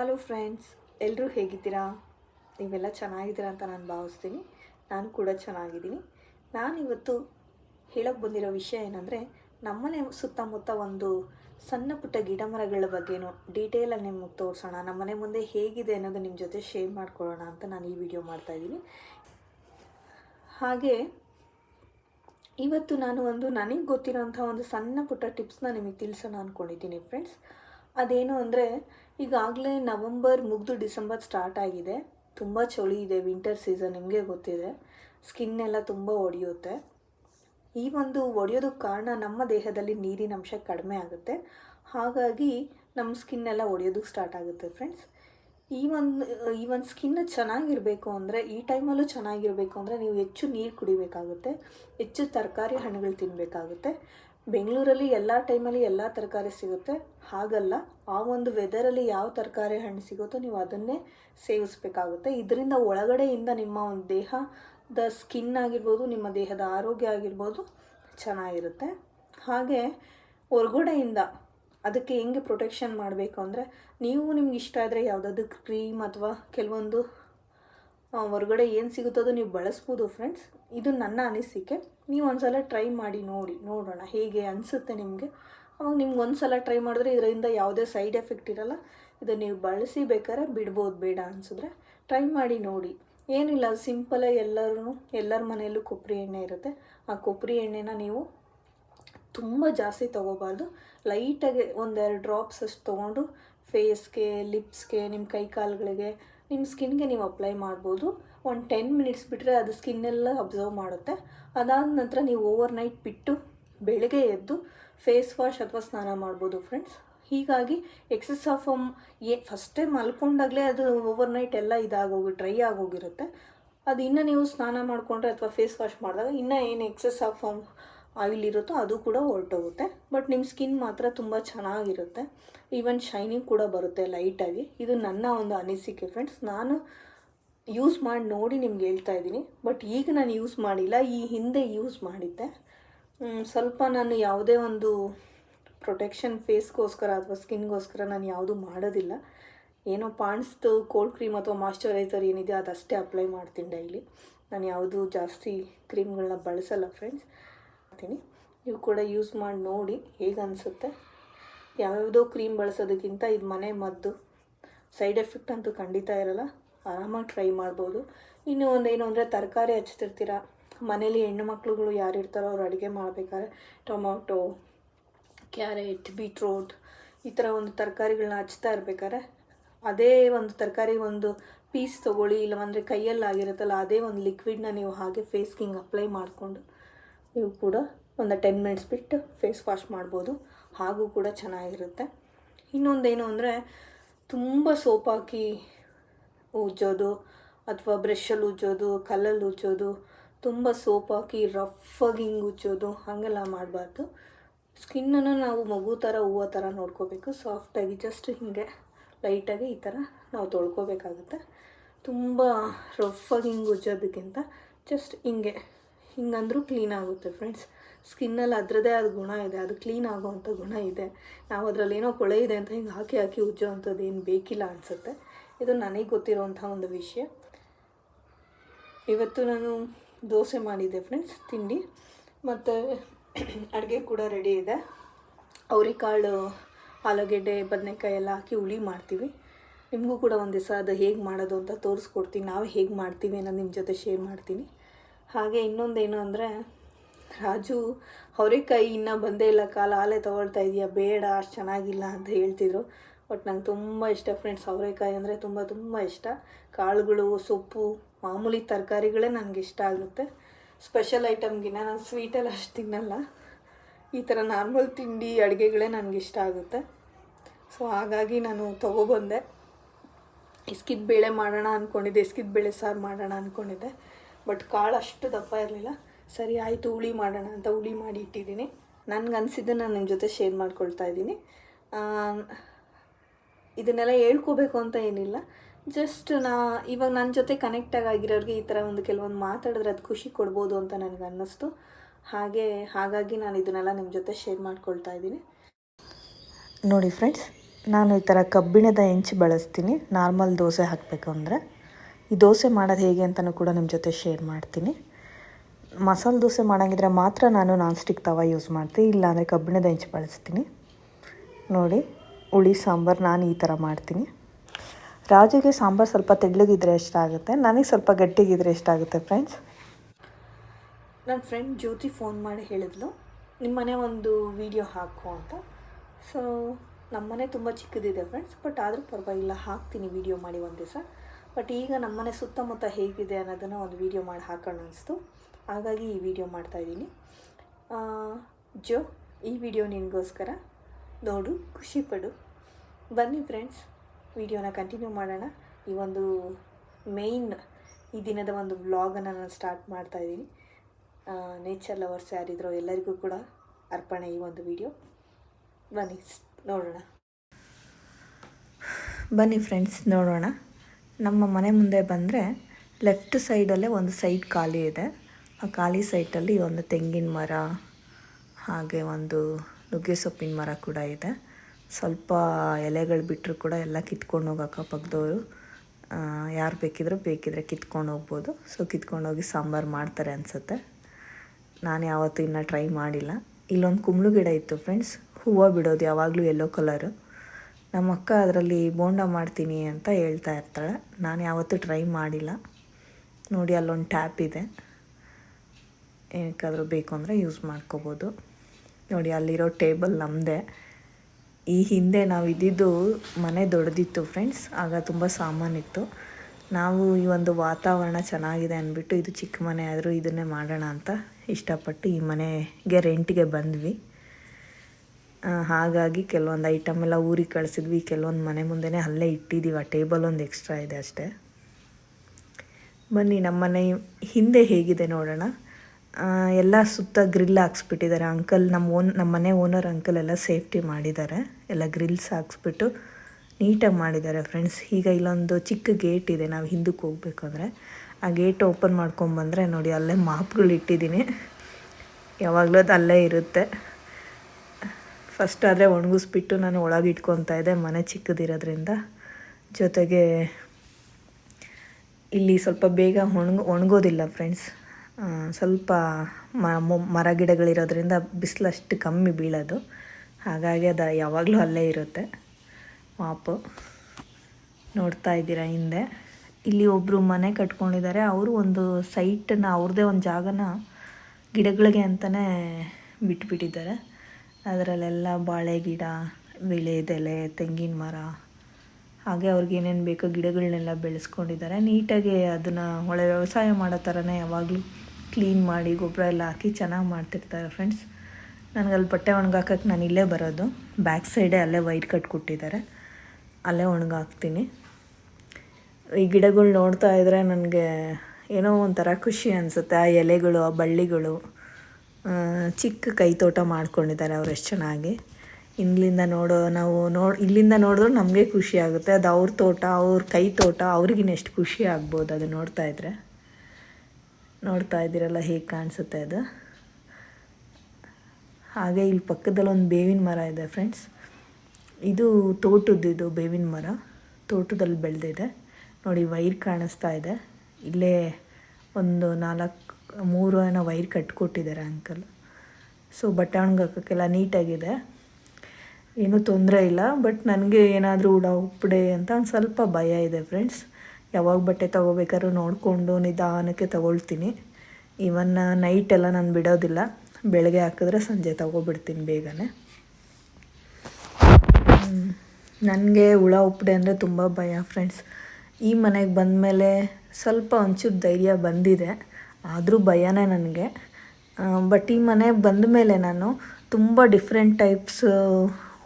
Hello friends ಎಲ್ಲರೂ ಹೇಗಿದ್ದೀರಾ? ನೀವೆಲ್ಲ ಚೆನ್ನಾಗಿದ್ದೀರಾ ಅಂತ ನಾನು ಭಾವಿಸ್ತೀನಿ. ನಾನು ಕೂಡ ಚೆನ್ನಾಗಿದ್ದೀನಿ. ನಾನಿವತ್ತು ಹೇಳೋಕ್ಕೆ ಬಂದಿರೋ ವಿಷಯ ಏನಂದರೆ, ನಮ್ಮನೆ ಸುತ್ತಮುತ್ತ ಒಂದು ಸಣ್ಣ ಪುಟ್ಟ ಗಿಡ ಮರಗಳ ಬಗ್ಗೆನೂ ಡೀಟೇಲಾಗಿ ನಿಮಗೆ ತೋರಿಸೋಣ. ನಮ್ಮನೆ ಮುಂದೆ ಹೇಗಿದೆ ಅನ್ನೋದು ನಿಮ್ಮ ಜೊತೆ ಶೇರ್ ಮಾಡ್ಕೊಳ್ಳೋಣ ಅಂತ ನಾನು ಈ ವಿಡಿಯೋ ಮಾಡ್ತಾಯಿದ್ದೀನಿ ಹಾಗೆ, ಇವತ್ತು ನಾನು ಒಂದು ನನಗೆ ಗೊತ್ತಿರೋಂಥ ಒಂದು ಸಣ್ಣ ಪುಟ್ಟ ಟಿಪ್ಸ್ನ ನಿಮಗೆ ತಿಳಿಸೋಣ ಅಂದ್ಕೊಂಡಿದ್ದೀನಿ ಫ್ರೆಂಡ್ಸ್ ಅದೇನು ಅಂದರೆ, ಈಗಾಗಲೇ ನವಂಬರ್ ಮುಗಿದು ಡಿಸೆಂಬರ್ ಸ್ಟಾರ್ಟ್ ಆಗಿದೆ. ತುಂಬ ಚಳಿ ಇದೆ, ವಿಂಟರ್ ಸೀಸನ್ ನಿಮಗೆ ಗೊತ್ತಿದೆ. ಸ್ಕಿನ್ ಎಲ್ಲ ತುಂಬ ಒಡೆಯುತ್ತೆ. ಈ ಒಂದು ಒಡೆಯೋದಕ್ಕೆ ಕಾರಣ ನಮ್ಮ ದೇಹದಲ್ಲಿ ನೀರಿನ ಅಂಶ ಕಡಿಮೆ ಆಗುತ್ತೆ. ಹಾಗಾಗಿ ನಮ್ಮ ಸ್ಕಿನ್ ಎಲ್ಲ ಒಡೆಯೋದಕ್ಕೆ ಸ್ಟಾರ್ಟ್ ಆಗುತ್ತೆ ಫ್ರೆಂಡ್ಸ್ ಈ ಒಂದು ಈ ಒಂದು ಸ್ಕಿನ್ ಚೆನ್ನಾಗಿರಬೇಕು ಅಂದರೆ, ಈ ಟೈಮಲ್ಲೂ ಚೆನ್ನಾಗಿರಬೇಕು ಅಂದರೆ ನೀವು ಹೆಚ್ಚು ನೀರು ಕುಡಿಬೇಕಾಗುತ್ತೆ. ಹೆಚ್ಚು ತರಕಾರಿ ಹಣ್ಣುಗಳು ತಿನ್ನಬೇಕಾಗುತ್ತೆ ಬೆಂಗಳೂರಲ್ಲಿ ಎಲ್ಲ ಟೈಮಲ್ಲಿ ಎಲ್ಲ ತರಕಾರಿ ಸಿಗುತ್ತೆ. ಹಾಗಲ್ಲ, ಆ ಒಂದು ವೆದರಲ್ಲಿ ಯಾವ ತರಕಾರಿ ಹಣ್ಣು ಸಿಗುತ್ತೋ ನೀವು ಅದನ್ನೇ ಸೇವಿಸಬೇಕಾಗುತ್ತೆ. ಇದರಿಂದ ಒಳಗಡೆಯಿಂದ ನಿಮ್ಮ ಒಂದು ದೇಹದ ಸ್ಕಿನ್ ಆಗಿರ್ಬೋದು, ನಿಮ್ಮ ದೇಹದ ಆರೋಗ್ಯ ಆಗಿರ್ಬೋದು ಚೆನ್ನಾಗಿರುತ್ತೆ. ಹಾಗೆ ಹೊರಗಡೆಯಿಂದ ಅದಕ್ಕೆ ಹೆಂಗೆ ಪ್ರೊಟೆಕ್ಷನ್ ಮಾಡಬೇಕು ಅಂದರೆ, ನೀವು ನಿಮ್ಗೆ ಇಷ್ಟ ಆದರೆ ಯಾವುದಾದ್ರು ಕ್ರೀಮ್ ಅಥವಾ ಕೆಲವೊಂದು ಹೊರಗಡೆ ಏನು ಸಿಗುತ್ತೋ ಅದು ನೀವು ಬಳಸ್ಬೋದು ಫ್ರೆಂಡ್ಸ್ ಇದು ನನ್ನ ಅನಿಸಿಕೆ. ನೀವು ಒಂದ್ಸಲ ಟ್ರೈ ಮಾಡಿ ನೋಡಿ, ನೋಡೋಣ ಹೇಗೆ ಅನಿಸುತ್ತೆ ನಿಮಗೆ. ಅವಾಗ ನಿಮ್ಗೆ ಒಂದ್ಸಲ ಟ್ರೈ ಮಾಡಿದ್ರೆ ಇದರಿಂದ ಯಾವುದೇ ಸೈಡ್ ಎಫೆಕ್ಟ್ ಇರಲ್ಲ. ಇದು ನೀವು ಬಳಸಿ ಬೇಕಾದ್ರೆ ಬಿಡ್ಬೋದು ಬೇಡ ಅನಿಸಿದ್ರೆ ಟ್ರೈ ಮಾಡಿ ನೋಡಿ. ಏನಿಲ್ಲ ಸಿಂಪಲಾಗಿ ಎಲ್ಲರೂ ಎಲ್ಲರ ಮನೆಯಲ್ಲೂ ಕೊಬ್ಬರಿ ಎಣ್ಣೆ ಇರುತ್ತೆ. ಆ ಕೊಬ್ಬರಿ ಎಣ್ಣೆನ ನೀವು ತುಂಬ ಜಾಸ್ತಿ ತೊಗೋಬಾರ್ದು. ಲೈಟಾಗಿ ಒಂದೆರಡು ಡ್ರಾಪ್ಸ್ ಅಷ್ಟು ತೊಗೊಂಡು ಫೇಸ್ಗೆ ಲಿಪ್ಸ್ಗೆ ನಿಮ್ಮ ಕೈ ಕಾಲುಗಳಿಗೆ ನಿಮ್ಮ ಸ್ಕಿನ್ಗೆ ನೀವು ಅಪ್ಲೈ ಮಾಡ್ಬೋದು. ಒಂದು ಟೆನ್ ಮಿನಿಟ್ಸ್ ಬಿಟ್ಟರೆ ಅದು ಸ್ಕಿನ್ನೆಲ್ಲ ಅಬ್ಸರ್ವ್ ಮಾಡುತ್ತೆ. ಅದಾದ ನಂತರ ನೀವು ಓವರ್ ನೈಟ್ ಬಿಟ್ಟು ಬೆಳಗ್ಗೆ ಎದ್ದು ಫೇಸ್ ವಾಶ್ ಅಥವಾ ಸ್ನಾನ ಮಾಡ್ಬೋದು ಫ್ರೆಂಡ್ಸ್. ಹೀಗಾಗಿ ಎಕ್ಸಸ್ ಆಫ್ ಏ ಫಸ್ಟೇ ಮಲ್ಕೊಂಡಾಗಲೇ ಅದು ಓವರ್ ನೈಟ್ ಎಲ್ಲ ಇದಾಗೋಗಿ, ಡ್ರೈ ಆಗೋಗಿರುತ್ತೆ. ಅದು ಇನ್ನೂ ನೀವು ಸ್ನಾನ ಮಾಡಿಕೊಂಡ್ರೆ ಅಥವಾ ಫೇಸ್ ವಾಶ್ ಮಾಡಿದಾಗ ಇನ್ನೂ ಏನು ಎಕ್ಸಸ್ ಆಫ್ ಆಯಿಲ್ ಇರುತ್ತೋ ಅದು ಕೂಡ ಹೊರಟೋಗುತ್ತೆ. ಬಟ್ ನಿಮ್ಮ ಸ್ಕಿನ್ ಮಾತ್ರ ತುಂಬ ಚೆನ್ನಾಗಿರುತ್ತೆ. ಈವನ್ ಶೈನಿಂಗ್ ಕೂಡ ಬರುತ್ತೆ ಲೈಟಾಗಿ. ಇದು ನನ್ನ ಒಂದು ಅನಿಸಿಕೆ ಫ್ರೆಂಡ್ಸ್. ನಾನು ಯೂಸ್ ಮಾಡಿ ನೋಡಿ ನಿಮ್ಗೆ ಹೇಳ್ತಾ ಇದ್ದೀನಿ. ಬಟ್ ಈಗ ನಾನು ಯೂಸ್ ಮಾಡಿಲ್ಲ, ಈ ಹಿಂದೆ ಯೂಸ್ ಮಾಡಿದ್ದೆ. ಸ್ವಲ್ಪ ನಾನು ಯಾವುದೇ ಒಂದು ಪ್ರೊಟೆಕ್ಷನ್ ಫೇಸ್ಗೋಸ್ಕರ ಅಥವಾ ಸ್ಕಿನ್ಗೋಸ್ಕರ ನಾನು ಯಾವುದೂ ಮಾಡೋದಿಲ್ಲ. ಏನೋ ಪಾಂಡ್ಸ್ದು ಕೋಲ್ಡ್ ಕ್ರೀಮ್ ಅಥವಾ ಮಾಯಶ್ಚರೈಸರ್ ಏನಿದೆ ಅದಷ್ಟೇ ಅಪ್ಲೈ ಮಾಡ್ತೀನಿ ಡೈಲಿ ನಾನು ಯಾವುದೂ ಜಾಸ್ತಿ ಕ್ರೀಮ್ಗಳನ್ನ ಬಳಸಲ್ಲ ಫ್ರೆಂಡ್ಸ್ ಮಾಡ್ತೀನಿ. ನೀವು ಕೂಡ ಯೂಸ್ ಮಾಡಿ ನೋಡಿ ಹೇಗೆ ಅನಿಸುತ್ತೆ. ಯಾವ್ಯಾವುದೋ ಕ್ರೀಮ್ ಬಳಸೋದಕ್ಕಿಂತ ಇದು ಮನೆ ಮದ್ದು. ಸೈಡ್ ಎಫೆಕ್ಟ್ ಅಂತೂ ಖಂಡಿತ ಇರಲ್ಲ. ಆರಾಮಾಗಿ ಟ್ರೈ ಮಾಡ್ಬೋದು. ಇನ್ನು ಒಂದೇನು ಅಂದರೆ ತರಕಾರಿ ಹಚ್ತಿರ್ತೀರ? ಮನೇಲಿ ಹೆಣ್ಣು ಮಕ್ಕಳುಗಳು ಯಾರು ಇರ್ತಾರೋ ಅವ್ರು ಅಡುಗೆ ಮಾಡಬೇಕಾದ್ರೆ ಟೊಮೊಟೊ, ಕ್ಯಾರೆಟ್, ಬೀಟ್ರೋಟ್ ಈ ಥರ ಒಂದು ತರಕಾರಿಗಳನ್ನ ಹಚ್ತಾ ಇರ್ಬೇಕಾದ್ರೆ ಅದೇ ಒಂದು ತರಕಾರಿ ಒಂದು ಪೀಸ್ ತೊಗೊಳ್ಳಿ ಇಲ್ಲವಂದರೆ ಕೈಯಲ್ಲಿ ಆಗಿರುತ್ತಲ್ಲ ಅದೇ ಒಂದು ಲಿಕ್ವಿಡ್ನ ನೀವು ಹಾಗೆ ಫೇಸ್ಗೆ ಹಿಂಗೆ ಅಪ್ಲೈ ಮಾಡಿಕೊಂಡು ನೀವು ಕೂಡ ಒಂದು ಟೆನ್ ಮಿನಿಟ್ಸ್ ಬಿಟ್ಟು ಫೇಸ್ ವಾಶ್ ಮಾಡ್ಬೋದು. ಹಾಗೂ ಕೂಡ ಚೆನ್ನಾಗಿರುತ್ತೆ. ಇನ್ನೊಂದೇನು ಅಂದರೆ ತುಂಬ ಸೋಪ್ ಹಾಕಿ ಉಜ್ಜೋದು ಅಥವಾ ಬ್ರಷಲ್ಲಿ ಉಜ್ಜೋದು ಕಲ್ಲಲ್ಲಿ ಉಜ್ಜೋದು ತುಂಬ ಸೋಪ್ ಹಾಕಿ ರಫಾಗಿ ಹಿಂಗೆ ಉಜ್ಜೋದು ಹಾಗೆಲ್ಲ ಮಾಡಬಾರ್ದು. ಸ್ಕಿನ್ನನ್ನು ನಾವು ಮಗು ಥರ, ಹೂವು ಥರ ನೋಡ್ಕೋಬೇಕು. ಸಾಫ್ಟಾಗಿ, ಜಸ್ಟ್ ಹೀಗೆ ಲೈಟಾಗಿ ಈ ಥರ ನಾವು ತೊಳ್ಕೋಬೇಕಾಗುತ್ತೆ. ತುಂಬ ರಫಾಗಿ ಹಿಂಗೆ ಉಜ್ಜೋದಕ್ಕಿಂತ ಜಸ್ಟ್ ಹಿಂಗೆ, ಹಿಂಗಂದ್ರೂ ಕ್ಲೀನ್ ಆಗುತ್ತೆ ಫ್ರೆಂಡ್ಸ್. ಸ್ಕಿನ್ನಲ್ಲಿ ಅದರದ್ದೇ ಆದ ಗುಣ ಇದೆ, ಅದು ಕ್ಲೀನ್ ಆಗೋವಂಥ ಗುಣ ಇದೆ. ನಾವು ಅದರಲ್ಲಿ ಏನೋ ಕೊಳೆ ಇದೆ ಅಂತ ಹಿಂಗೆ ಹಾಕಿ ಹಾಕಿ ಉಜ್ಜೋ ಅಂಥದ್ದು ಏನು ಬೇಕಿಲ್ಲ ಅನಿಸುತ್ತೆ. ಇದು ನನಗೆ ಗೊತ್ತಿರೋವಂಥ ಒಂದು ವಿಷಯ. ಇವತ್ತು ನಾನು ದೋಸೆ ಮಾಡಿದ್ದೆ ಫ್ರೆಂಡ್ಸ್ ತಿಂಡಿ. ಮತ್ತು ಅಡುಗೆ ಕೂಡ ರೆಡಿ ಇದೆ. ಅವರೆಕಾಳು, ಆಲೂಗೆಡ್ಡೆ, ಬದನೆಕಾಯಿ ಎಲ್ಲ ಹಾಕಿ ಹುಳಿ ಮಾಡ್ತೀವಿ. ನಿಮಗೂ ಕೂಡ ಒಂದು ದಿವಸ ಅದು ಹೇಗೆ ಮಾಡೋದು ಅಂತ ತೋರಿಸ್ಕೊಡ್ತೀನಿ. ನಾವು ಹೇಗೆ ಮಾಡ್ತೀವಿ ಅನ್ನೋದು ನಿಮ್ಮ ಜೊತೆ ಶೇರ್ ಮಾಡ್ತೀನಿ. ಹಾಗೆ ಇನ್ನೊಂದೇನು ಅಂದರೆ, ರಾಜು, ಅವರೆಕಾಯಿ ಇನ್ನೂ ಬಂದೇ ಇಲ್ಲ, ಕಾಲ ಆಲೆ ತೊಗೊಳ್ತಾ ಇದೆಯಾ? ಬೇಡ, ಅಷ್ಟು ಚೆನ್ನಾಗಿಲ್ಲ ಅಂತ ಹೇಳ್ತಿದ್ರು. ಬಟ್ ನಂಗೆ ತುಂಬ ಇಷ್ಟ ಫ್ರೆಂಡ್ಸ್, ಅವರೆಕಾಯಿ ಅಂದರೆ ತುಂಬ ತುಂಬ ಇಷ್ಟ. ಕಾಳುಗಳು, ಸೊಪ್ಪು, ಮಾಮೂಲಿ ತರಕಾರಿಗಳೇ ನನಗೆ ಇಷ್ಟ ಆಗುತ್ತೆ. ಸ್ಪೆಷಲ್ ಐಟಮ್ಗಿನ್ನ ನಾನು ಸ್ವೀಟಲ್ಲಿ ಅಷ್ಟು ತಿನ್ನಲ್ಲ. ಈ ಥರ ನಾರ್ಮಲ್ ತಿಂಡಿ, ಅಡುಗೆಗಳೇ ನನಗೆ ಇಷ್ಟ ಆಗುತ್ತೆ. ಸೊ ಹಾಗಾಗಿ ನಾನು ತೊಗೊಬಂದೆ. ಇಸ್ಕಿದ ಬೇಳೆ ಮಾಡೋಣ ಅಂದ್ಕೊಂಡಿದ್ದೆ ಇಸ್ಕಿದ ಬೇಳೆ ಸಾರು ಮಾಡೋಣ ಅಂದ್ಕೊಂಡಿದ್ದೆ ಬಟ್ ಕಾಳು ಅಷ್ಟು ದಪ್ಪ ಇರಲಿಲ್ಲ. ಸರಿ, ಆಯಿತು, ಹುಳಿ ಮಾಡೋಣ ಅಂತ ಹುಳಿ ಮಾಡಿ ಇಟ್ಟಿದ್ದೀನಿ. ನನಗೆ ಅನಿಸಿದ್ದು ನಾನು ನಿಮ್ಮ ಜೊತೆ ಶೇರ್ ಮಾಡ್ಕೊಳ್ತಾ ಇದ್ದೀನಿ. ಇದನ್ನೆಲ್ಲ ಹೇಳ್ಕೋಬೇಕು ಅಂತ ಏನಿಲ್ಲ. ಜಸ್ಟ್ ನಾ ಇವಾಗ ನನ್ನ ಜೊತೆ ಕನೆಕ್ಟಾಗಿ ಆಗಿರೋರಿಗೆ ಈ ಥರ ಒಂದು ಕೆಲವೊಂದು ಮಾತಾಡಿದ್ರೆ ಅದು ಖುಷಿ ಕೊಡ್ಬೋದು ಅಂತ ನನಗೆ ಅನ್ನಿಸ್ತು. ಹಾಗೆ, ಹಾಗಾಗಿ ನಾನು ಇದನ್ನೆಲ್ಲ ನಿಮ್ಮ ಜೊತೆ ಶೇರ್ ಮಾಡ್ಕೊಳ್ತಾ ಇದ್ದೀನಿ. ನೋಡಿ ಫ್ರೆಂಡ್ಸ್ ನಾನು ಈ ಥರ ಕಬ್ಬಿಣದ ಹೆಂಚು ಬಳಸ್ತೀನಿ. ನಾರ್ಮಲ್ ದೋಸೆ ಹಾಕಬೇಕು ಅಂದರೆ. ಈ ದೋಸೆ ಮಾಡೋದು ಹೇಗೆ ಅಂತಲೂ ಕೂಡ ನಿಮ್ಮ ಜೊತೆ ಶೇರ್ ಮಾಡ್ತೀನಿ. ಮಸಾಲೆ ದೋಸೆ ಮಾಡೋಂಗಿದ್ರೆ ಮಾತ್ರ ನಾನು ನಾನ್ ಸ್ಟಿಕ್ ತವ ಯೂಸ್ ಮಾಡ್ತೀನಿ ಇಲ್ಲಾಂದರೆ ಕಬ್ಬಿಣದ ಹೆಂಚು ಬಳಸ್ತೀನಿ. ನೋಡಿ. ಹುಳಿ, ಸಾಂಬಾರು ನಾನು ಈ ಥರ ಮಾಡ್ತೀನಿ. ರಾಜುಗೆ ಸಾಂಬಾರು ಸ್ವಲ್ಪ ತೆಳ್ಳಗಿದ್ರೆ ಇಷ್ಟ ಆಗುತ್ತೆ. ನನಗೆ ಸ್ವಲ್ಪ ಗಟ್ಟಿಗಿದ್ರೆ ಇಷ್ಟ ಆಗುತ್ತೆ ಫ್ರೆಂಡ್ಸ್ ನನ್ನ ಫ್ರೆಂಡ್ ಜ್ಯೋತಿ ಫೋನ್ ಮಾಡಿ ಹೇಳಿದ್ಲು. ನಿಮ್ಮನೆ ಒಂದು ವಿಡಿಯೋ ಹಾಕು ಅಂತ. ಸೊ ನಮ್ಮನೆ ತುಂಬ ಚಿಕ್ಕದಿದೆ ಫ್ರೆಂಡ್ಸ್ ಬಟ್ ಆದರೂ ಪರವಾಗಿಲ್ಲ, ಹಾಕ್ತೀನಿ ವಿಡಿಯೋ ಮಾಡಿ ಒಂದು ದಿವಸ. ಬಟ್ ಈಗ ನಮ್ಮನೆ ಸುತ್ತಮುತ್ತ ಹೇಗಿದೆ ಅನ್ನೋದನ್ನು ಒಂದು ವಿಡಿಯೋ ಮಾಡಿ ಹಾಕೋಣ ಅನಿಸ್ತು. ಹಾಗಾಗಿ ಈ ವಿಡಿಯೋ ಮಾಡ್ತಾಯಿದ್ದೀನಿ ಜೋ, ಈ ವಿಡಿಯೋ ನಿನಗೋಸ್ಕರ ನೋಡು, ಖುಷಿಪಡು. ಬನ್ನಿ ಫ್ರೆಂಡ್ಸ್ ವಿಡಿಯೋನ ಕಂಟಿನ್ಯೂ ಮಾಡೋಣ. ಈ ಒಂದು ಮೇಯ್ನ್ ಈ ದಿನದ ಒಂದು ವ್ಲಾಗನ್ನು ನಾನು ಸ್ಟಾರ್ಟ್ ಮಾಡ್ತಾ ಇದ್ದೀನಿ. ನೇಚರ್ ಲವರ್ಸ್ ಯಾರಿದ್ರೋ ಎಲ್ಲರಿಗೂ ಕೂಡ ಅರ್ಪಣೆ ಈ ಒಂದು ವಿಡಿಯೋ ಬನ್ನಿ, ನೋಡೋಣ. ಬನ್ನಿ ಫ್ರೆಂಡ್ಸ್ ನೋಡೋಣ. ನಮ್ಮ ಮನೆ ಮುಂದೆ ಬಂದರೆ ಲೆಫ್ಟ್ ಸೈಡಲ್ಲೇ ಒಂದು ಸೈಡ್ ಖಾಲಿ ಇದೆ. ಆ ಖಾಲಿ ಸೈಟಲ್ಲಿ ಒಂದು ತೆಂಗಿನ ಮರ, ಹಾಗೆ ಒಂದು ನುಗ್ಗೆ ಸೊಪ್ಪಿನ ಮರ ಕೂಡ ಇದೆ. ಸ್ವಲ್ಪ ಎಲೆಗಳು ಬಿಟ್ಟರು ಕೂಡ ಎಲ್ಲ ಕಿತ್ಕೊಂಡು ಹೋಗಿ ಅಕ್ಕಪಕ್ಕದವರು ಯಾರು ಬೇಕಿದ್ರೂ ಬೇಕಿದ್ರೆ ಕಿತ್ಕೊಂಡು ಹೋಗ್ಬೋದು. ಸೊ ಕಿತ್ಕೊಂಡು ಹೋಗಿ ಸಾಂಬಾರು ಮಾಡ್ತಾರೆ ಅನಿಸುತ್ತೆ. ನಾನು ಯಾವತ್ತೂ ಇನ್ನೂ ಟ್ರೈ ಮಾಡಿಲ್ಲ. ಇಲ್ಲೊಂದು ಕುಂಬಳು ಗಿಡ ಇತ್ತು ಫ್ರೆಂಡ್ಸ್. ಹೂವು ಬಿಡೋದು ಯಾವಾಗಲೂ ಎಲ್ಲೋ ಕಲರು. ನಮ್ಮ ಅಕ್ಕ ಅದರಲ್ಲಿ ಬೋಂಡ ಮಾಡ್ತೀನಿ ಅಂತ ಹೇಳ್ತಾ ಇರ್ತಾಳೆ. ನಾನು ಯಾವತ್ತೂ ಟ್ರೈ ಮಾಡಿಲ್ಲ. ನೋಡಿ ಅಲ್ಲೊಂದು ಟ್ಯಾಪ್ ಇದೆ. ಏನಕ್ಕಾದರೂ ಬೇಕು ಅಂದರೆ ಯೂಸ್ ಮಾಡ್ಕೋಬೋದು. ನೋಡಿ, ಅಲ್ಲಿರೋ ಟೇಬಲ್ ನಮ್ಮದೇ ಈ ಹಿಂದೆ ನಾವು ಇದ್ದಿದ್ದು ಮನೆ ದೊಡ್ಡದಿತ್ತು ಫ್ರೆಂಡ್ಸ್. ಆಗ ತುಂಬ ಸಾಮಾನಿತ್ತು ನಾವು ಈ ಒಂದು ವಾತಾವರಣ ಚೆನ್ನಾಗಿದೆ ಅಂದ್ಬಿಟ್ಟು ಇದು ಚಿಕ್ಕ ಮನೆ ಆದರೂ ಇದನ್ನೇ ಮಾಡೋಣ ಅಂತ ಇಷ್ಟಪಟ್ಟು ಈ ಮನೆಗೆ ರೆಂಟಿಗೆ ಬಂದ್ವಿ. ಹಾಗಾಗಿ ಕೆಲವೊಂದು ಐಟಮ್ ಎಲ್ಲ ಊರಿಗೆ ಕಳಿಸಿದ್ವಿ. ಕೆಲವೊಂದು ಮನೆ ಮುಂದೆನೇ ಅಲ್ಲೇ ಇಟ್ಟಿದ್ದೀವಿ ಆ ಟೇಬಲ್ ಒಂದು ಎಕ್ಸ್ಟ್ರಾ ಇದೆ ಅಷ್ಟೇ. ಬನ್ನಿ, ನಮ್ಮನೆ ಹಿಂದೆ ಹೇಗಿದೆ ನೋಡೋಣ. ಎಲ್ಲ ಸುತ್ತ ಗ್ರಿಲ್ ಹಾಕ್ಸ್ಬಿಟ್ಟಿದ್ದಾರೆ. ಅಂಕಲ್ ನಮ್ಮ ಓನ್ ನಮ್ಮ ಮನೆ ಓನರ್ ಅಂಕಲ್ ಎಲ್ಲ ಸೇಫ್ಟಿ ಮಾಡಿದ್ದಾರೆ. ಎಲ್ಲ ಗ್ರಿಲ್ಸ್ ಹಾಕ್ಸ್ಬಿಟ್ಟು ನೀಟಾಗಿ ಮಾಡಿದ್ದಾರೆ ಫ್ರೆಂಡ್ಸ್ ಈಗ ಇಲ್ಲೊಂದು ಚಿಕ್ಕ ಗೇಟ್ ಇದೆ, ನಾವು ಹಿಂದಕ್ಕೆ ಹೋಗ್ಬೇಕಂದ್ರೆ. ಆ ಗೇಟ್ ಓಪನ್ ಮಾಡ್ಕೊಂಬಂದರೆ ನೋಡಿ, ಅಲ್ಲೇ ಮಾಪ್ಗಳು ಇಟ್ಟಿದ್ದೀನಿ. ಯಾವಾಗಲೂ ಅದು ಅಲ್ಲೇ ಇರುತ್ತೆ. ಫಸ್ಟ್ ಆದರೆ ಒಣಗಿಸ್ಬಿಟ್ಟು ನಾನು ಒಳಗೆ ಇಟ್ಕೊತಾ ಇದ್ದೆ, ಮನೆ ಚಿಕ್ಕದಿರೋದ್ರಿಂದ. ಜೊತೆಗೆ ಇಲ್ಲಿ ಸ್ವಲ್ಪ ಬೇಗ ಒಣಗ, ಒಣಗೋದಿಲ್ಲ ಫ್ರೆಂಡ್ಸ್ ಸ್ವಲ್ಪ ಮರ ಗಿಡಗಳಿರೋದ್ರಿಂದ ಬಿಸಿಲು ಅಷ್ಟು ಕಮ್ಮಿ ಬೀಳೋದು. ಹಾಗಾಗಿ ಅದು ಯಾವಾಗಲೂ ಅಲ್ಲೇ ಇರುತ್ತೆ ಮಾಪು. ನೋಡ್ತಾ ಇದ್ದೀರಾ ಹಿಂದೆ. ಇಲ್ಲಿ ಒಬ್ಬರು ಮನೆ ಕಟ್ಕೊಂಡಿದ್ದಾರೆ. ಅವರು ಒಂದು ಸೈಟನ್ನು, ಅವ್ರದ್ದೇ ಒಂದು ಜಾಗನ ಗಿಡಗಳಿಗೆ ಅಂತಲೇ ಬಿಟ್ಬಿಟ್ಟಿದ್ದಾರೆ. ಅದರಲ್ಲೆಲ್ಲ ಬಾಳೆ ಗಿಡ ವಿಳೆದೆಲೆ ತೆಂಗಿನ ಮರ, ಹಾಗೆ ಅವ್ರಿಗೆ ಏನೇನು ಬೇಕೋ ಗಿಡಗಳನ್ನೆಲ್ಲ ಬೆಳೆಸ್ಕೊಂಡಿದ್ದಾರೆ. ನೀಟಾಗಿ ಅದನ್ನು ಒಳ್ಳೆ ವ್ಯವಸಾಯ ಮಾಡೋ ಥರನೇ ಯಾವಾಗಲೂ ಕ್ಲೀನ್ ಮಾಡಿ, ಗೊಬ್ಬರ ಎಲ್ಲ ಹಾಕಿ ಚೆನ್ನಾಗಿ ಮಾಡ್ತಿರ್ತಾರೆ ಫ್ರೆಂಡ್ಸ್ ನನಗೆ ಅಲ್ಲಿ ಬಟ್ಟೆ ಒಣಗಾಕಕ್ಕೆ ನಾನು ಇಲ್ಲೇ ಬರೋದು. ಬ್ಯಾಕ್ ಸೈಡೇ ಅಲ್ಲೇ ವೈರ್ ಕಟ್ಕೊಟ್ಟಿದ್ದಾರೆ ಅಲ್ಲೇ ಒಣಗಾಕ್ತೀನಿ. ಈ ಗಿಡಗಳು ನೋಡ್ತಾ ಇದ್ದರೆ ನನಗೆ ಏನೋ ಒಂಥರ ಖುಷಿ ಅನಿಸುತ್ತೆ. ಆ ಎಲೆಗಳು, ಆ ಬಳ್ಳಿಗಳು ಚಿಕ್ಕ ಕೈ ತೋಟ ಮಾಡ್ಕೊಂಡಿದ್ದಾರೆ ಅವ್ರು ಎಷ್ಟು ಚೆನ್ನಾಗಿ. ಇಲ್ಲಿಂದ ನೋಡೋ ನಾವು ನೋಡಿ, ಇಲ್ಲಿಂದ ನೋಡಿದ್ರೆ ನಮಗೆ ಖುಷಿ ಆಗುತ್ತೆ. ಅದು ಅವ್ರ ತೋಟ, ಅವ್ರ ಕೈ ತೋಟ ಅವ್ರಿಗಿನ್ನೆಷ್ಟು ಖುಷಿ ಆಗ್ಬೋದು ಅದು ನೋಡ್ತಾ ಇದ್ರೆ. ನೋಡ್ತಾ ಇದ್ದೀರಲ್ಲ ಹೇಗೆ ಕಾಣಿಸುತ್ತೆ ಅದು? ಹಾಗೆ ಇಲ್ಲಿ ಪಕ್ಕದಲ್ಲಿ ಒಂದು ಬೇವಿನ ಮರ ಇದೆ ಫ್ರೆಂಡ್ಸ್ ಇದು ತೋಟದ್ದು, ಇದು ಬೇವಿನ ಮರ. ತೋಟದಲ್ಲಿ ಬೆಳೆದಿದೆ. ನೋಡಿ, ವೈರ್ ಕಾಣಿಸ್ತಾ ಇದೆ. ಇಲ್ಲೇ ಒಂದು ನಾಲ್ಕು, ಮೂರು ಏನೋ ವೈರ್ ಕಟ್ಕೊಟ್ಟಿದ್ದಾರೆ ಅಂಕಲ್ ಸೊ ಬಟ್ಟೆ ಒಣಗಾಕೋಕ್ಕೆಲ್ಲ ನೀಟಾಗಿದೆ. ಏನೂ ತೊಂದರೆ ಇಲ್ಲ ಬಟ್ ನನಗೆ ಏನಾದರೂ ಉಡ ಉಪ್ಪಡೆ ಅಂತ ಒಂದು ಸ್ವಲ್ಪ ಭಯ ಇದೆ ಫ್ರೆಂಡ್ಸ್ ಯಾವಾಗ ಬಟ್ಟೆ ತೊಗೋಬೇಕಾದ್ರೂ ನೋಡಿಕೊಂಡು ನಿಧಾನಕ್ಕೆ ತಗೊಳ್ತೀನಿ. ನೈಟ್ ಎಲ್ಲ ನಾನು ಬಿಡೋದಿಲ್ಲ. ಬೆಳಗ್ಗೆ ಹಾಕಿದ್ರೆ ಸಂಜೆ ತೊಗೊಬಿಡ್ತೀನಿ ಬೇಗನೆ. ನನಗೆ ಹುಳ ಉಪ್ಪಡೆ ಅಂದರೆ ತುಂಬ ಭಯ ಫ್ರೆಂಡ್ಸ್ ಈ ಮನೆಗೆ ಬಂದಮೇಲೆ ಸ್ವಲ್ಪ ಒಂಚೂರು ಧೈರ್ಯ ಬಂದಿದೆ. ಆದರೂ ಭಯನೇ ನನಗೆ. ಬಟ್ ಈ ಮನೆಗೆ ಬಂದ ಮೇಲೆ ನಾನು ತುಂಬ ಡಿಫ್ರೆಂಟ್ ಟೈಪ್ಸ್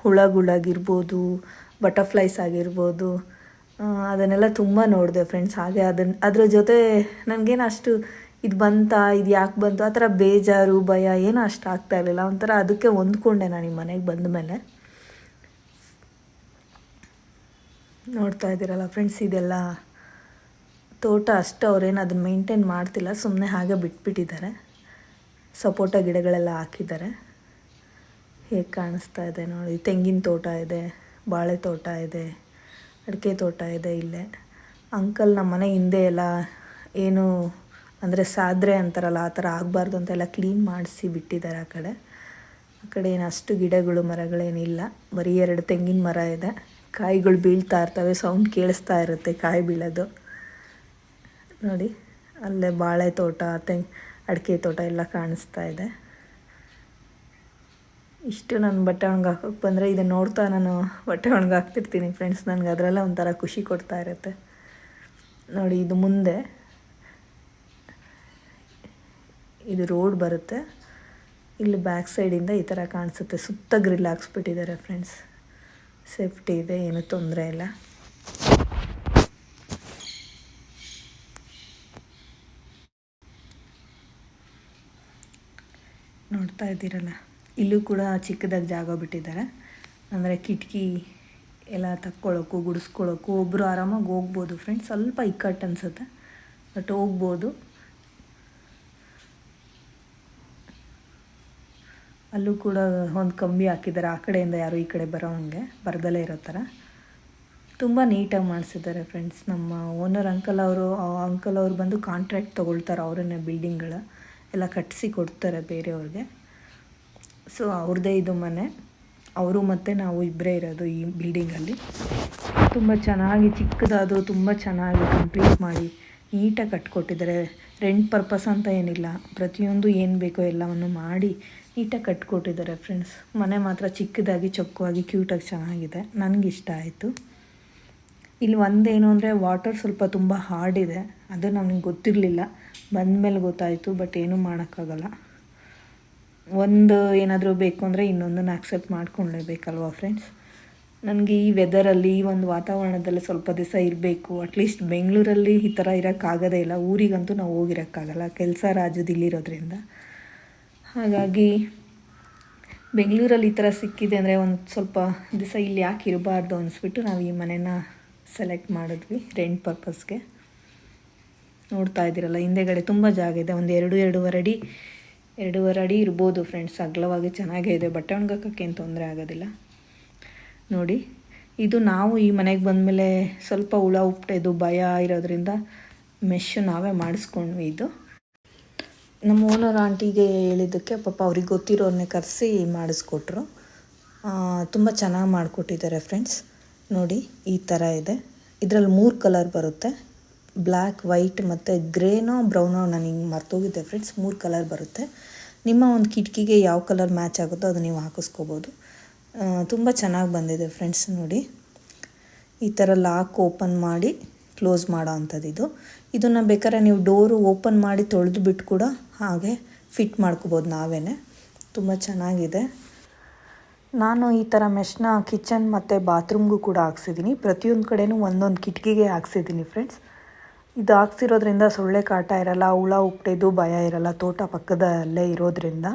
ಹುಳಗಳಾಗಿರ್ಬೋದು ಬಟರ್ಫ್ಲೈಸ್ ಆಗಿರ್ಬೋದು ಅದನ್ನೆಲ್ಲ ತುಂಬ ನೋಡಿದೆ ಫ್ರೆಂಡ್ಸ್ ಹಾಗೆ ಅದನ್ನು ಅದರ ಜೊತೆ ನನಗೇನು ಅಷ್ಟು ಇದು ಬಂತಾ, ಇದು ಯಾಕೆ ಬಂತು, ಆ ಥರ ಬೇಜಾರು, ಭಯ ಏನೂ ಅಷ್ಟು ಆಗ್ತಾ ಇರಲಿಲ್ಲ. ಒಂಥರ ಅದಕ್ಕೆ ಹೊಂದ್ಕೊಂಡೆ ನಾನು ಈ ಮನೆಗೆ ಬಂದ ಮೇಲೆ. ನೋಡ್ತಾ ಇದ್ದೀರಲ್ಲ ಫ್ರೆಂಡ್ಸ್ ಇದೆಲ್ಲ ತೋಟ ಅಷ್ಟು ಅವ್ರೇನು ಅದನ್ನ ಮೇಂಟೈನ್ ಮಾಡ್ತಿಲ್ಲ. ಸುಮ್ಮನೆ ಹಾಗೆ ಬಿಟ್ಬಿಟ್ಟಿದ್ದಾರೆ. ಸಪೋಟ ಗಿಡಗಳೆಲ್ಲ ಹಾಕಿದ್ದಾರೆ. ಹೇಗೆ ಕಾಣಿಸ್ತಾ ಇದೆ ನೋಡಿ. ತೆಂಗಿನ ತೋಟ ಇದೆ, ಬಾಳೆ ತೋಟ ಇದೆ. ಅಡಿಕೆ ತೋಟ ಇದೆ ಇಲ್ಲೇ. ಅಂಕಲ್ ನಮ್ಮ ಮನೆ ಹಿಂದೆ ಎಲ್ಲ ಏನು ಅಂದರೆ ಸಾದ್ರೆ ಅಂತಾರಲ್ಲ ಆ ಥರ ಆಗಬಾರ್ದು ಅಂತೆಲ್ಲ ಕ್ಲೀನ್ ಮಾಡಿಸಿ ಬಿಟ್ಟಿದ್ದಾರೆ ಆ ಕಡೆ. ಆ ಕಡೆ ಏನು ಅಷ್ಟು ಗಿಡಗಳು ಮರಗಳೇನಿಲ್ಲ ಬರೀ ಎರಡು ತೆಂಗಿನ ಮರ ಇದೆ. ಕಾಯಿಗಳು ಬೀಳ್ತಾ ಇರ್ತವೆ ಸೌಂಡ್ ಕೇಳಿಸ್ತಾ ಇರುತ್ತೆ ಕಾಯಿ ಬೀಳೋದು. ನೋಡಿ, ಅಲ್ಲೇ ಬಾಳೆ ತೋಟ, ತೆಂಗ್, ಅಡಿಕೆ ತೋಟ ಎಲ್ಲ ಕಾಣಿಸ್ತಾ ಇದೆ. ಇಷ್ಟು ನಾನು ಬಟ್ಟೆ ಒಣಗಿ ಹಾಕೋಕ್ಕೆ ಬಂದರೆ ಇದನ್ನು ನೋಡ್ತಾ ನಾನು ಬಟ್ಟೆ ಒಣಗಿ ಹಾಕ್ತಿರ್ತೀನಿ ಫ್ರೆಂಡ್ಸ್ ನನಗೆ ಅದರಲ್ಲ ಒಂಥರ ಖುಷಿ ಕೊಡ್ತಾ ಇರುತ್ತೆ. ನೋಡಿ, ಇದು ಮುಂದೆ. ಇದು ರೋಡ್ ಬರುತ್ತೆ. ಇಲ್ಲಿ ಬ್ಯಾಕ್ ಸೈಡಿಂದ ಈ ಥರ ಕಾಣಿಸುತ್ತೆ. ಸುತ್ತ ಗ್ರಿಲ್ ಹಾಕ್ಸ್ಬಿಟ್ಟಿದ್ದಾರೆ ಫ್ರೆಂಡ್ಸ್ ಸೇಫ್ಟಿ ಇದೆ, ಏನೂ ತೊಂದರೆ ಇಲ್ಲ. ನೋಡ್ತಾ ಇದ್ದೀರಲ್ಲ? ಇಲ್ಲೂ ಕೂಡ ಚಿಕ್ಕದಾಗಿ ಜಾಗ ಬಿಟ್ಟಿದ್ದಾರೆ. ಅಂದರೆ ಕಿಟಕಿ ಎಲ್ಲ ತಕ್ಕೊಳ್ಳೋಕ್ಕೂ ಗುಡಿಸ್ಕೊಳ್ಳೋಕ್ಕೂ ಒಬ್ಬರು ಆರಾಮಾಗಿ ಹೋಗ್ಬೋದು. ಫ್ರೆಂಡ್ಸ್ ಸ್ವಲ್ಪ ಇಕ್ಕಟ್ಟು ಅನಿಸುತ್ತೆ ಬಟ್ ಹೋಗ್ಬೋದು. ಅಲ್ಲೂ ಕೂಡ ಒಂದು ಕಂಬಿ ಹಾಕಿದ್ದಾರೆ. ಆ ಕಡೆಯಿಂದ ಯಾರು ಈ ಕಡೆ ಬರೋ ಹಂಗೆ ಬರದಲ್ಲೇ ಇರೋ ಥರ. ತುಂಬ ನೀಟಾಗಿ ಮಾಡಿಸಿದ್ದಾರೆ ಫ್ರೆಂಡ್ಸ್ ನಮ್ಮ ಓನರ್ ಅಂಕಲ್ ಅವರು ಅಂಕಲ್ ಅವರು ಬಂದು ಕಾಂಟ್ರಾಕ್ಟ್ ತೊಗೊಳ್ತಾರೆ ಅವರನ್ನೇ ಬಿಲ್ಡಿಂಗ್ಗಳ ಎಲ್ಲ ಕಟ್ಟಿಸಿ ಕೊಡ್ತಾರೆ ಬೇರೆಯವ್ರಿಗೆ. ಸೊ ಅವ್ರದ್ದೇ ಇದು ಮನೆ. ಅವರು ಮತ್ತು ನಾವು ಇಬ್ಬರೇ ಇರೋದು ಈ ಬಿಲ್ಡಿಂಗಲ್ಲಿ ತುಂಬ ಚೆನ್ನಾಗಿ, ಚಿಕ್ಕದಾದರೂ ತುಂಬ ಚೆನ್ನಾಗಿ ಕಂಪ್ಲೀಟ್ ಮಾಡಿ ನೀಟಾಗಿ ಕಟ್ಕೊಟ್ಟಿದ್ದಾರೆ. ರೆಂಟ್ ಪರ್ಪಸ್ ಅಂತ ಏನಿಲ್ಲ. ಪ್ರತಿಯೊಂದು ಏನು ಬೇಕೋ ಎಲ್ಲವನ್ನು ಮಾಡಿ ನೀಟಾಗಿ ಕಟ್ಕೊಟ್ಟಿದ್ದಾರೆ ಫ್ರೆಂಡ್ಸ್ ಮನೆ ಮಾತ್ರ ಚಿಕ್ಕದಾಗಿ, ಚೊಕ್ಕವಾಗಿ ಕ್ಯೂಟಾಗಿ ಚೆನ್ನಾಗಿದೆ. ನನಗೆ ಇಷ್ಟ ಆಯಿತು. ಇಲ್ಲಿ ಒಂದೇನು ಅಂದರೆ ವಾಟರ್ ಸ್ವಲ್ಪ ತುಂಬ ಹಾರ್ಡ್ ಇದೆ. ಅದು ನನಗೆ ಗೊತ್ತಿರಲಿಲ್ಲ. ಬಂದ ಮೇಲೆ ಗೊತ್ತಾಯಿತು ಬಟ್ ಏನೂ ಮಾಡೋಕ್ಕಾಗಲ್ಲ. ಒಂದು ಏನಾದರೂ ಬೇಕು ಅಂದರೆ ಇನ್ನೊಂದನ್ನು ಆಕ್ಸೆಪ್ಟ್ ಮಾಡ್ಕೊಳ್ಳೇಬೇಕಲ್ವಾ ಫ್ರೆಂಡ್ಸ್ ನನಗೆ ಈ ವೆದರಲ್ಲಿ ಈ ಒಂದು ವಾತಾವರಣದಲ್ಲಿ ಸ್ವಲ್ಪ ದಿವಸ ಇರಬೇಕು. ಅಟ್ಲೀಸ್ಟ್ ಬೆಂಗಳೂರಲ್ಲಿ ಈ ಥರ ಇರೋಕ್ಕಾಗೋದೇ ಇಲ್ಲ. ಊರಿಗಂತೂ ನಾವು ಹೋಗಿರೋಕ್ಕಾಗಲ್ಲ ಕೆಲಸ ರಾಜ್ಯದ ಇಲ್ಲಿರೋದ್ರಿಂದ. ಹಾಗಾಗಿ ಬೆಂಗಳೂರಲ್ಲಿ ಈ ಥರ ಸಿಕ್ಕಿದೆ ಅಂದರೆ ಒಂದು ಸ್ವಲ್ಪ ದಿವಸ ಇಲ್ಲಿ ಯಾಕೆ ಇರಬಾರ್ದು ಅನಿಸ್ಬಿಟ್ಟು ನಾವು ಈ ಮನೇನ ಸೆಲೆಕ್ಟ್ ಮಾಡಿದ್ವಿ ರೆಂಟ್ ಪರ್ಪಸ್ಗೆ ನೋಡ್ತಾ ಇದ್ದೀರಲ್ಲ, ಹಿಂದೆಗಡೆ ತುಂಬ ಜಾಗ ಇದೆ. ಒಂದು ಎರಡು ಎರಡೂವರೆ ಅಡಿ ಎರಡೂವರೆ ಅಡಿ ಇರ್ಬೋದು ಫ್ರೆಂಡ್ಸ್ ಅಗಲವಾಗಿ ಚೆನ್ನಾಗೇ ಇದೆ, ಬಟ್ಟೆ ಒಣಗಾಕೋಕ್ಕೇನು ತೊಂದರೆ ಆಗೋದಿಲ್ಲ. ನೋಡಿ, ಇದು ನಾವು ಈ ಮನೆಗೆ ಬಂದಮೇಲೆ ಸ್ವಲ್ಪ ಹುಳ, ಉಪ್ಟೆದು, ಭಯ ಇರೋದ್ರಿಂದ ಮೆಶ್ಶು ನಾವೇ ಮಾಡಿಸ್ಕೊಂಡ್ವಿ ಇದು. ನಮ್ಮ ಓನರ್ ಆಂಟಿಗೆ ಹೇಳಿದ್ದಕ್ಕೆ ಪಾಪ ಅವ್ರಿಗೆ ಗೊತ್ತಿರೋರನ್ನೇ ಕರೆಸಿ ಮಾಡಿಸ್ಕೊಟ್ರು. ತುಂಬ ಚೆನ್ನಾಗಿ ಮಾಡಿಕೊಟ್ಟಿದ್ದಾರೆ ಫ್ರೆಂಡ್ಸ್ ನೋಡಿ, ಈ ಥರ ಇದೆ. ಇದರಲ್ಲಿ ಮೂರು ಕಲರ್ ಬರುತ್ತೆ. ಬ್ಲ್ಯಾಕ್ ವೈಟ್ ಮತ್ತು ಗ್ರೇನೋ ಬ್ರೌನೋ ನಾನು ಹಿಂಗೆ ಮರ್ತೋಗಿದ್ದೆ ಫ್ರೆಂಡ್ಸ್ ಮೂರು ಕಲರ್ ಬರುತ್ತೆ. ನಿಮ್ಮ ಒಂದು ಕಿಟಕಿಗೆ ಯಾವ ಕಲರ್ ಮ್ಯಾಚ್ ಆಗುತ್ತೋ ಅದು ನೀವು ಹಾಕಿಸ್ಕೋಬೋದು. ತುಂಬ ಚೆನ್ನಾಗಿ ಬಂದಿದೆ ಫ್ರೆಂಡ್ಸ್ ನೋಡಿ. ಈ ಥರ ಲಾಕ್ ಓಪನ್ ಮಾಡಿ ಕ್ಲೋಸ್ ಮಾಡೋ ಅಂಥದ್ದು ಇದು. ಇದನ್ನು ಬೇಕಾದ್ರೆ ನೀವು ಡೋರು ಓಪನ್ ಮಾಡಿ ತೊಳೆದು ಬಿಟ್ಟು ಕೂಡ ಹಾಗೆ ಫಿಟ್ ಮಾಡ್ಕೋಬೋದು ನಾವೇ ತುಂಬ ಚೆನ್ನಾಗಿದೆ. ನಾನು ಈ ಥರ ಮೆಷ್ನ ಕಿಚನ್ ಮತ್ತು ಬಾತ್ರೂಮ್ಗೂ ಕೂಡ ಹಾಕ್ಸಿದ್ದೀನಿ ಪ್ರತಿಯೊಂದು ಕಡೆನೂ ಒಂದೊಂದು ಕಿಟಕಿಗೆ ಹಾಕ್ಸಿದ್ದೀನಿ ಫ್ರೆಂಡ್ಸ್ ಇದು ಹಾಕ್ಸಿರೋದ್ರಿಂದ ಸೊಳ್ಳೆ ಕಾಟ ಇರಲ್ಲ, ಹುಳ ಉಪ್ಟೆದು ಭಯ ಇರಲ್ಲ, ತೋಟ ಪಕ್ಕದಲ್ಲೇ ಇರೋದ್ರಿಂದ.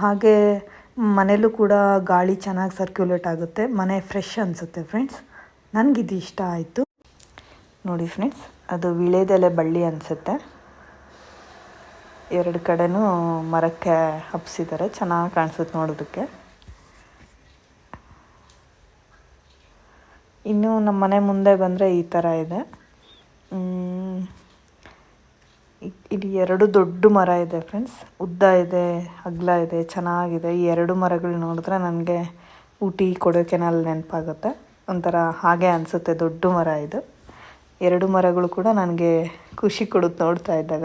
ಹಾಗೆ ಮನೇಲೂ ಕೂಡ ಗಾಳಿ ಚೆನ್ನಾಗಿ ಸರ್ಕ್ಯುಲೇಟ್ ಆಗುತ್ತೆ, ಮನೆ ಫ್ರೆಶ್ ಅನಿಸುತ್ತೆ ಫ್ರೆಂಡ್ಸ್ ನನಗಿದು ಇಷ್ಟ ಆಯಿತು. ನೋಡಿ ಫ್ರೆಂಡ್ಸ್ ಅದು ವಿಳೆದೆಲೆ ಬಳ್ಳಿ ಅನಿಸುತ್ತೆ. ಎರಡು ಕಡೆನೂ ಮರಕ್ಕೆ ಹಬ್ಸಿದ್ದಾರೆ ಚೆನ್ನಾಗಿ ಕಾಣಿಸುತ್ತೆ ನೋಡೋದಕ್ಕೆ. ಇನ್ನು ನಮ್ಮ ಮನೆ ಮುಂದೆ ಬಂದರೆ ಈ ಥರ ಇದೆ. ಇಲ್ಲಿ ಎರಡು ದೊಡ್ಡ ಮರ ಇದೆ ಫ್ರೆಂಡ್ಸ್. ಉದ್ದ ಇದೆ ಅಗಲ ಇದೆ, ಚೆನ್ನಾಗಿದೆ. ಈ ಎರಡು ಮರಗಳು ನೋಡಿದ್ರೆ ನನಗೆ ಊಟಿ ಕೊಡೋಕೆನಲ್ಲಿ ನೆನಪಾಗುತ್ತೆ. ಒಂಥರ ಹಾಗೆ ಅನಿಸುತ್ತೆ, ದೊಡ್ಡ ಮರ ಇದು. ಎರಡು ಮರಗಳು ಕೂಡ ನನಗೆ ಖುಷಿ ಕೊಡುತ್ತೆ ನೋಡ್ತಾ ಇದ್ದಾಗ.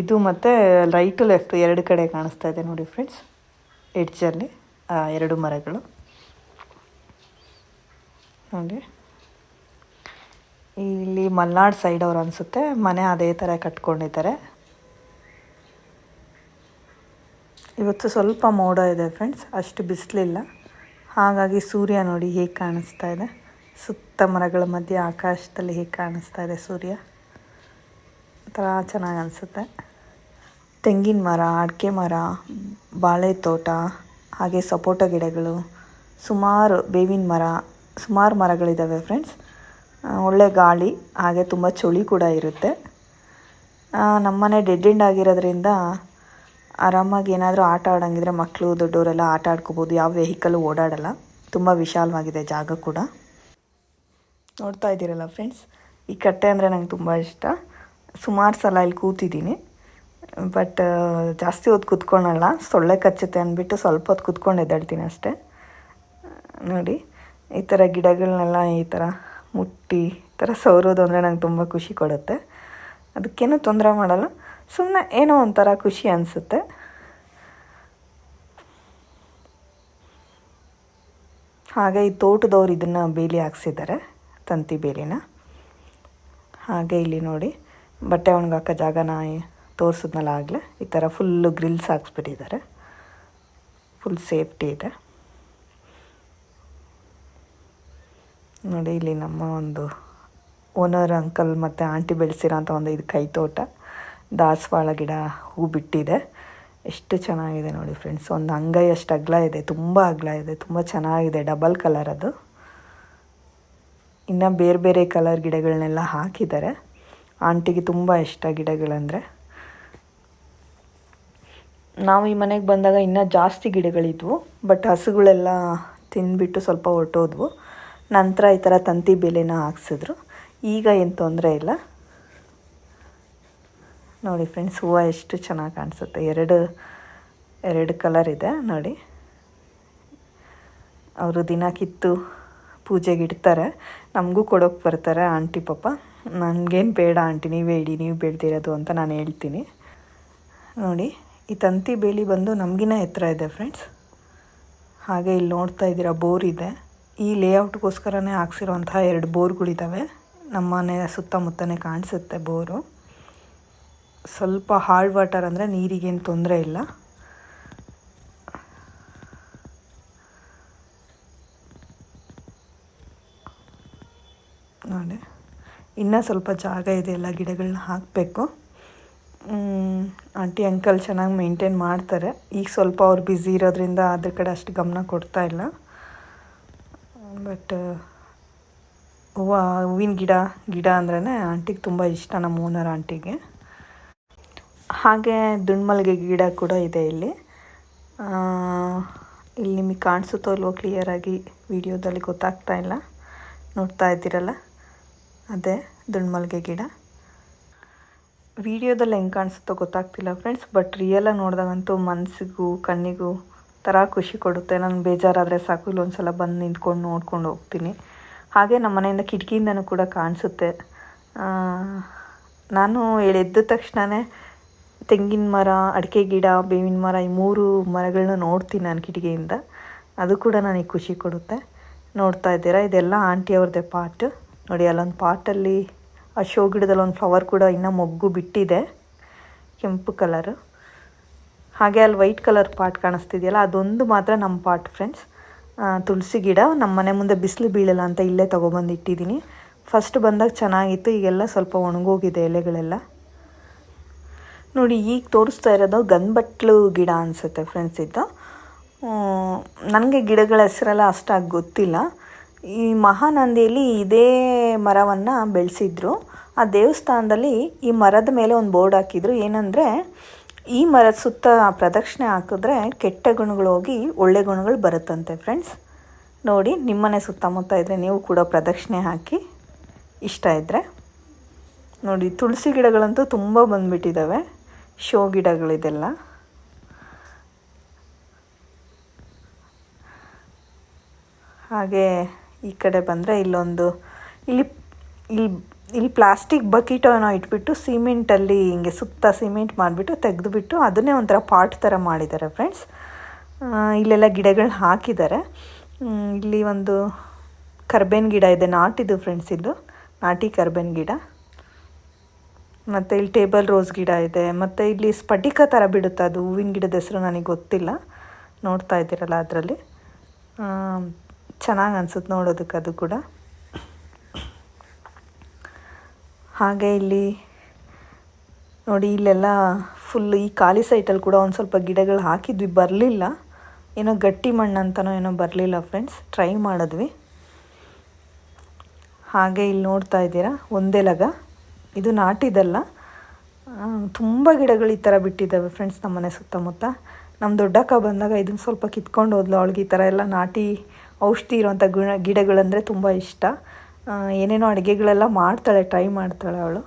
ಇದು ಮತ್ತು ರೈಟು ಲೆಫ್ಟು ಎರಡು ಕಡೆ ಕಾಣಿಸ್ತಾ ಇದೆ ನೋಡಿ ಫ್ರೆಂಡ್ಸ್. ಎಡ್ಜಲ್ಲಿ ಎರಡು ಮರಗಳು. ನೋಡಿ. ಇಲ್ಲಿ ಮಲ್ನಾಡ್ ಸೈಡ್ ಅವ್ರು ಅನಿಸುತ್ತೆ. ಮನೆ ಅದೇ ಥರ ಕಟ್ಕೊಂಡಿದ್ದಾರೆ. ಇವತ್ತು ಸ್ವಲ್ಪ ಮೋಡ ಇದೆ ಫ್ರೆಂಡ್ಸ್ ಅಷ್ಟು ಬಿಸಿಲಿಲ್ಲ. ಹಾಗಾಗಿ ಸೂರ್ಯ ನೋಡಿ ಹೇಗೆ ಕಾಣಿಸ್ತಾ ಇದೆ. ಸುತ್ತ ಮರಗಳ ಮಧ್ಯೆ ಆಕಾಶದಲ್ಲಿ ಹೇಗೆ ಕಾಣಿಸ್ತಾ ಇದೆ ಸೂರ್ಯ. ಒಂಥರ ಚೆನ್ನಾಗಿ ಅನಿಸುತ್ತೆ. ತೆಂಗಿನ ಮರ, ಅಡಿಕೆ ಮರ, ಬಾಳೆ ತೋಟ, ಹಾಗೆ ಸಪೋಟ ಗಿಡಗಳು, ಸುಮಾರು ಬೇವಿನ ಮರ, ಸುಮಾರು ಮರಗಳಿದ್ದಾವೆ ಫ್ರೆಂಡ್ಸ್ ಒಳ್ಳೆ ಗಾಳಿ, ಹಾಗೆ ತುಂಬ ಚಳಿ ಕೂಡ ಇರುತ್ತೆ. ನಮ್ಮನೆ ಡೆಡ್ ಎಂಡ್ ಆಗಿರೋದ್ರಿಂದ ಆರಾಮಾಗಿ ಏನಾದರೂ ಆಟ ಆಡೋಂಗಿದ್ರೆ ಮಕ್ಕಳು ದೊಡ್ಡವರೆಲ್ಲ ಆಟ ಆಡ್ಕೋಬೋದು. ಯಾವ ವೆಹಿಕಲ್ಲು ಓಡಾಡಲ್ಲ. ತುಂಬ ವಿಶಾಲವಾಗಿದೆ ಜಾಗ ಕೂಡ. ನೋಡ್ತಾ ಇದ್ದೀರಲ್ಲ ಫ್ರೆಂಡ್ಸ್ ಈ ಕಟ್ಟೆ ಅಂದರೆ ನಂಗೆ ತುಂಬ ಇಷ್ಟ. ಸುಮಾರು ಸಲ ಇಲ್ಲಿ ಕೂತಿದ್ದೀನಿ. ಬಟ್ ಜಾಸ್ತಿ ಹೊತ್ತು ಕೂತ್ಕೊಳಲ್ಲ. ಸೊಳ್ಳೆ ಕಚ್ಚುತ್ತೆ ಅಂದ್ಬಿಟ್ಟು ಸ್ವಲ್ಪ ಹೊತ್ತು ಕೂತ್ಕೊಂಡು ಎದ್ದಾಡ್ತೀನಿ ಅಷ್ಟೇ. ನೋಡಿ, ಈ ಥರ ಗಿಡಗಳನ್ನೆಲ್ಲ ಈ ಥರ ಮುಟ್ಟಿ ಥರ ಸವರೋದು ಅಂದರೆ ನಂಗೆ ತುಂಬ ಖುಷಿ ಕೊಡುತ್ತೆ. ಅದಕ್ಕೇನು ತೊಂದರೆ ಮಾಡಲ್ಲ. ಸುಮ್ಮನೆ ಏನೋ ಒಂಥರ ಖುಷಿ ಅನಿಸುತ್ತೆ. ಹಾಗೆ ಈ ತೋಟದವ್ರು ಇದನ್ನು ಬೇಲಿ ಹಾಕ್ಸಿದ್ದಾರೆ, ತಂತಿ ಬೇಲಿನ. ಹಾಗೆ ಇಲ್ಲಿ ನೋಡಿ, ಬಟ್ಟೆ ಒಣಗಾಕೋ ಜಾಗನ ತೋರಿಸಿದ್ನಲ್ಲ ಆಗಲೇ, ಈ ಥರ ಫುಲ್ಲು ಗ್ರಿಲ್ಸ್ ಹಾಕ್ಸ್ಬಿಟ್ಟಿದ್ದಾರೆ. ಫುಲ್ ಸೇಫ್ಟಿ ಇದೆ. ನೋಡಿ, ಇಲ್ಲಿ ನಮ್ಮ ಒಂದು ಓನರ್ ಅಂಕಲ್ ಮತ್ತು ಆಂಟಿ ಬೆಳೆಸಿರೋಂಥ ಒಂದು ಇದು ಕೈ ತೋಟ ದಾಸವಾಳ ಗಿಡ ಹೂ ಬಿಟ್ಟಿದೆ. ಎಷ್ಟು ಚೆನ್ನಾಗಿದೆ ನೋಡಿ ಫ್ರೆಂಡ್ಸ್ ಒಂದು ಅಂಗೈ ಅಷ್ಟು ಅಗಲ ಇದೆ, ತುಂಬ ಅಗ್ಲ ಇದೆ, ತುಂಬ ಚೆನ್ನಾಗಿದೆ ಡಬಲ್ ಕಲರ್ ಅದು. ಇನ್ನು ಬೇರೆ ಬೇರೆ ಕಲರ್ ಗಿಡಗಳನ್ನೆಲ್ಲ ಹಾಕಿದ್ದಾರೆ. ಆಂಟಿಗೆ ತುಂಬ ಇಷ್ಟ ಗಿಡಗಳಂದರೆ. ನಾವು ಈ ಮನೆಗೆ ಬಂದಾಗ ಇನ್ನೂ ಜಾಸ್ತಿ ಗಿಡಗಳಿದ್ವು ಬಟ್ ಹಸುಗಳೆಲ್ಲ ತಿಂದುಬಿಟ್ಟು ಸ್ವಲ್ಪ ಹೊರ್ಟೋದ್ವು. ನಂತರ ಈ ಥರ ತಂತಿ ಬೇಲಿನ ಹಾಕ್ಸಿದ್ರು. ಈಗ ಏನು ತೊಂದರೆ ಇಲ್ಲ. ನೋಡಿ ಫ್ರೆಂಡ್ಸ್ ಹೂವು ಎಷ್ಟು ಚೆನ್ನಾಗಿ ಕಾಣಿಸುತ್ತೆ. ಎರಡು ಎರಡು ಕಲರ್ ಇದೆ, ನೋಡಿ. ಅವರು ದಿನ ಕಿತ್ತು ಪೂಜೆಗೆ ಇಡ್ತಾರೆ. ನಮಗೂ ಕೊಡೋಕೆ ಬರ್ತಾರೆ ಆಂಟಿ ಪಾಪ. ನನಗೇನು ಬೇಡ ಆಂಟಿ, ನೀವೇ ಇಡಿ ನೀವು ಬೆಳೆದಿರೋದು ಅಂತ ನಾನು ಹೇಳ್ತೀನಿ. ನೋಡಿ, ಈ ತಂತಿ ಬೇಲಿ ಬಂದು ನಮಗಿನ ಎತ್ತರ ಇದೆ ಫ್ರೆಂಡ್ಸ್ ಹಾಗೆ ಇಲ್ಲಿ ನೋಡ್ತಾ ಇದ್ದೀರಾ, ಬೋರ್ ಇದೆ. ಈ ಲೇಔಟ್ಗೋಸ್ಕರನೇ ಹಾಕ್ಸಿರೋಂಥ ಎರಡು ಬೋರ್ಗಳಿದ್ದಾವೆ ನಮ್ಮ ಮನೆ ಸುತ್ತಮುತ್ತನೇ ಕಾಣಿಸುತ್ತೆ ಬೋರು. ಸ್ವಲ್ಪ ಹಾರ್ಡ್ ವಾಟರ್ ಅಂದರೆ ನೀರಿಗೇನು ತೊಂದರೆ ಇಲ್ಲ. ನೋಡಿ. ಇನ್ನೂ ಸ್ವಲ್ಪ ಜಾಗ ಇದೆ, ಎಲ್ಲ ಗಿಡಗಳನ್ನ ಹಾಕಬೇಕು. ಆಂಟಿ ಅಂಕಲ್ ಚೆನ್ನಾಗಿ ಮೇಂಟೈನ್ ಮಾಡ್ತಾರೆ. ಈಗ ಸ್ವಲ್ಪ ಅವ್ರು ಬ್ಯುಸಿ ಇರೋದ್ರಿಂದ ಅದ್ರ ಕಡೆ ಅಷ್ಟು ಗಮನ ಕೊಡ್ತಾ ಇಲ್ಲ. ಬಟ್, ಹೂವು, ಹೂವಿನ ಗಿಡ ಗಿಡ ಅಂದ್ರೇ ಆಂಟಿಗೆ ತುಂಬ ಇಷ್ಟ ನಮ್ಮ ಓನರ್ ಆಂಟಿಗೆ. ಹಾಗೆ ದುಂಡ್ಮಲ್ಗೆ ಗಿಡ ಕೂಡ ಇದೆ ಇಲ್ಲಿ. ಇಲ್ಲಿ ನಿಮಗೆ ಕಾಣಿಸುತ್ತೋ ಇಲ್ವೋ ಕ್ಲಿಯರಾಗಿ ವಿಡಿಯೋದಲ್ಲಿ ಗೊತ್ತಾಗ್ತಾ ಇಲ್ಲ. ನೋಡ್ತಾ ಇದ್ದೀರಲ್ಲ? ಅದೇ ದುಂಡ್ಮಲ್ಗೆ ಗಿಡ. ವಿಡಿಯೋದಲ್ಲಿ ಹೆಂಗೆ ಕಾಣಿಸುತ್ತೋ ಗೊತ್ತಾಗ್ತಿಲ್ಲ ಫ್ರೆಂಡ್ಸ್ ಬಟ್ ರಿಯಲಾಗಿ ನೋಡಿದಾಗಂತೂ ಮನಸ್ಸಿಗೂ ಕಣ್ಣಿಗೂ ಥರ ಖುಷಿ ಕೊಡುತ್ತೆ. ನಾನು ಬೇಜಾರಾದರೆ ಸಾಕು ಇಲ್ಲೊಂದು ಸಲ ಬಂದು ನಿಂತ್ಕೊಂಡು ನೋಡ್ಕೊಂಡು ಹೋಗ್ತೀನಿ. ಹಾಗೆ ನಮ್ಮ ಮನೆಯಿಂದ ಕಿಟಕಿಯಿಂದನೂ ಕೂಡ ಕಾಣಿಸುತ್ತೆ. ನಾನು ಎದ್ದ ತಕ್ಷಣವೇ ತೆಂಗಿನ ಮರ, ಅಡಿಕೆ ಗಿಡ, ಬೇವಿನ ಮರ, ಈ ಮೂರು ಮರಗಳನ್ನ ನೋಡ್ತೀನಿ ನಾನು ಕಿಟಕಿಯಿಂದ. ಅದು ಕೂಡ ನನಗೆ ಖುಷಿ ಕೊಡುತ್ತೆ. ನೋಡ್ತಾ ಇದ್ದೀರಾ? ಇದೆಲ್ಲ ಆಂಟಿ ಅವ್ರದ್ದೇ ಪಾಟ್ ನೋಡಿ, ಅಲ್ಲೊಂದು ಪಾಟಲ್ಲಿ ಆ ಶೋ ಗಿಡದಲ್ಲಿ ಒಂದು ಫ್ಲವರ್ ಕೂಡ ಇನ್ನೂ ಮೊಗ್ಗು ಬಿಟ್ಟಿದೆ. ಕೆಂಪು ಕಲರು. ಹಾಗೆ ಅಲ್ಲಿ ವೈಟ್ ಕಲರ್ ಪಾಟ್ ಕಾಣಿಸ್ತಿದೆಯಲ್ಲ, ಅದೊಂದು ಮಾತ್ರ ನಮ್ಮ ಪಾಟ್ ಫ್ರೆಂಡ್ಸ್. ತುಳಸಿ ಗಿಡ, ನಮ್ಮ ಮನೆ ಮುಂದೆ ಬಿಸಿಲು ಬೀಳಲ್ಲ ಅಂತ ಇಲ್ಲೇ ತೊಗೊಬಂದು ಇಟ್ಟಿದ್ದೀನಿ. ಫಸ್ಟ್ ಬಂದಾಗ ಚೆನ್ನಾಗಿತ್ತು, ಈಗೆಲ್ಲ ಸ್ವಲ್ಪ ಒಣಗೋಗಿದೆ ಎಲೆಗಳೆಲ್ಲ. ನೋಡಿ, ಈಗ ತೋರಿಸ್ತಾ ಇರೋದು ಗನ್ಬಟ್ಲು ಗಿಡ ಅನಿಸುತ್ತೆ ಫ್ರೆಂಡ್ಸ್ ಇದು. ನನಗೆ ಗಿಡಗಳ ಹೆಸರೆಲ್ಲ ಅಷ್ಟಾಗಿ ಗೊತ್ತಿಲ್ಲ. ಈ ಮಹಾನಂದಿಯಲ್ಲಿ ಇದೇ ಮರವನ್ನು ಬೆಳೆಸಿದ್ರು. ಆ ದೇವಸ್ಥಾನದಲ್ಲಿ ಈ ಮರದ ಮೇಲೆ ಒಂದು ಬೋರ್ಡ್ ಹಾಕಿದ್ರು. ಏನಂದರೆ ಈ ಮರದ ಸುತ್ತ ಪ್ರದಕ್ಷಿಣೆ ಹಾಕಿದ್ರೆ ಕೆಟ್ಟ ಗುಣಗಳು ಹೋಗಿ ಒಳ್ಳೆ ಗುಣಗಳು ಬರುತ್ತಂತೆ ಫ್ರೆಂಡ್ಸ್ ನೋಡಿ, ನಿಮ್ಮನೆ ಸುತ್ತಮುತ್ತ ಇದ್ದರೆ ನೀವು ಕೂಡ ಪ್ರದಕ್ಷಿಣೆ ಹಾಕಿ ಇಷ್ಟ ಇದ್ದರೆ ನೋಡಿ, ತುಳಸಿ ಗಿಡಗಳಂತೂ ತುಂಬ ಬಂದುಬಿಟ್ಟಿದ್ದಾವೆ ಶೋ ಗಿಡಗಳಿದೆಲ್ಲ. ಹಾಗೆ ಈ ಕಡೆ ಬಂದರೆ ಇಲ್ಲೊಂದು, ಇಲ್ಲಿ ಇಲ್ಲಿ ಇಲ್ಲಿ ಪ್ಲಾಸ್ಟಿಕ್ ಏನೋ ಇಟ್ಬಿಟ್ಟು ಸಿಮೆಂಟಲ್ಲಿ ಹಿಂಗೆ ಸುತ್ತ ಸಿಮೆಂಟ್ ಮಾಡಿಬಿಟ್ಟು ತೆಗೆದುಬಿಟ್ಟು ಅದನ್ನೇ ಒಂಥರ ಪಾಟ್ ಥರ ಮಾಡಿದ್ದಾರೆ ಫ್ರೆಂಡ್ಸ್. ಇಲ್ಲೆಲ್ಲ ಗಿಡಗಳನ್ನ ಹಾಕಿದ್ದಾರೆ. ಇಲ್ಲಿ ಒಂದು ಕರ್ಬೇನ್ ಗಿಡ ಇದೆ ನಾಟಿದು ಫ್ರೆಂಡ್ಸ್ ಇದು. ನಾಟಿ ಕರ್ಬೇನ್ ಗಿಡ. ಮತ್ತು ಇಲ್ಲಿ ಟೇಬಲ್ ರೋಸ್ ಗಿಡ ಇದೆ. ಮತ್ತು ಇಲ್ಲಿ ಸ್ಫಟಿಕ ಥರ ಬಿಡುತ್ತೆ ಅದು, ಹೂವಿನ ಗಿಡದ ಹೆಸರು ನನಗೆ ಗೊತ್ತಿಲ್ಲ. ನೋಡ್ತಾ ಇದ್ದೀರಲ್ಲ ಅದರಲ್ಲಿ. ಚೆನ್ನಾಗಿ ಅನ್ಸುತ್ತೆ ನೋಡೋದಕ್ಕೆ ಅದು ಕೂಡ. ಹಾಗೆ ಇಲ್ಲಿ ನೋಡಿ ಇಲ್ಲೆಲ್ಲ ಫುಲ್ ಈ ಖಾಲಿ ಸೈಟಲ್ಲಿ ಕೂಡ ಒಂದು ಸ್ವಲ್ಪ ಗಿಡಗಳು ಹಾಕಿದ್ವಿ, ಬರಲಿಲ್ಲ. ಏನೋ ಗಟ್ಟಿ ಮಣ್ಣು ಅಂತನೋ ಏನೋ ಬರಲಿಲ್ಲ ಫ್ರೆಂಡ್ಸ್ ಟ್ರೈ ಮಾಡಿದ್ವಿ. ಹಾಗೆ ಇಲ್ಲಿ ನೋಡ್ತಾ ಇದ್ದೀರಾ, ಒಂದೇ ಲಗ. ಇದು ನಾಟಿದಲ್ಲ ತುಂಬ ಗಿಡಗಳು ಈ ಥರ ಬಿಟ್ಟಿದ್ದಾವೆ ಫ್ರೆಂಡ್ಸ್ ನಮ್ಮ ಮನೆ ಸುತ್ತಮುತ್ತ. ನಮ್ಮ ದೊಡ್ಡಕ್ಕ ಬಂದಾಗ ಇದನ್ನು ಸ್ವಲ್ಪ ಕಿತ್ಕೊಂಡು ಹೋದ್ಲು, ಅವಳಿಗೆ ಈ ಥರ ಎಲ್ಲ ನಾಟಿ ಔಷಧಿ ಇರುವಂಥ ಗುಣ ಗಿಡಗಳಂದರೆ ತುಂಬ ಇಷ್ಟ. ಏನೇನೋ ಅಡುಗೆಗಳೆಲ್ಲ ಮಾಡ್ತಾಳೆ ಟ್ರೈ ಮಾಡ್ತಾಳೆ ಅವಳು.